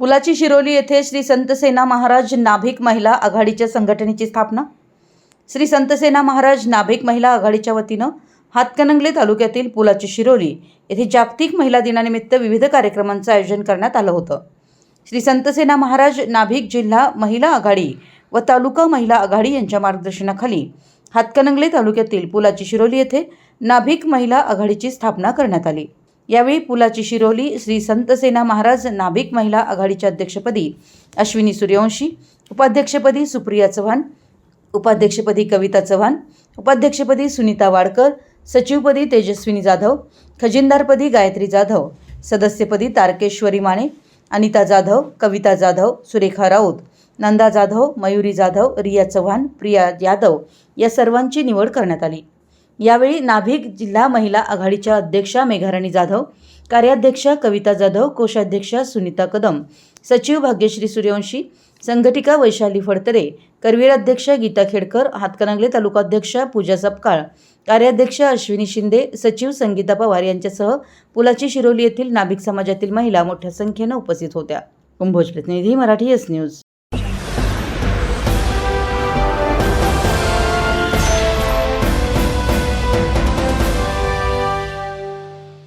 पुलाची शिरोली येथे श्री संतसेना महाराज नाभिक महिला आघाडीच्या संघटनेची स्थापना. श्री संतसेना महाराज नाभिक महिला आघाडीच्या वतीनं हातकणंगले तालुक्यातील पुलाची शिरोली येथे जागतिक महिला दिनानिमित्त विविध कार्यक्रमांचं आयोजन करण्यात आलं होतं. श्री संतसेना महाराज नाभिक जिल्हा महिला आघाडी व तालुका महिला आघाडी यांच्या मार्गदर्शनाखाली हातकणंगले तालुक्यातील पुलाची शिरोली येथे नाभिक महिला आघाडीची स्थापना करण्यात आली. यावेळी पुलाची शिरोली श्री संतसेना महाराज नाभिक महिला आघाडीच्या अध्यक्षपदी अश्विनी सूर्यवंशी उपाध्यक्षपदी सुप्रिया चव्हाण उपाध्यक्षपदी कविता चव्हाण उपाध्यक्षपदी सुनीता वाडकर सचिवपदी तेजस्विनी जाधव खजिनदारपदी गायत्री जाधव सदस्यपदी तारकेश्वरी माने अनिता जाधव कविता जाधव सुरेखा राऊत नंदा जाधव मयुरी जाधव रिया चव्हाण प्रिया यादव या सर्वांची निवड करण्यात आली. यावेळी नाभिक जिल्हा महिला आघाडीच्या अध्यक्षा मेघाराणी जाधव कार्याध्यक्षा कविता जाधव कोषाध्यक्षा सुनीता कदम सचिव भाग्यश्री सूर्यवंशी संघटिका वैशाली फडतरे करवीर अध्यक्ष गीता खेडकर हातकणंगले तालुकाध्यक्षा पूजा सपकाळ कार्याध्यक्ष अश्विनी शिंदे सचिव संगीता पवार यांच्यासह पुलाची शिरोली येथील नाभिक समाजातील महिला मोठ्या संख्येनं उपस्थित होत्या. कुंभोज प्रतिनिधी मराठी एस न्यूज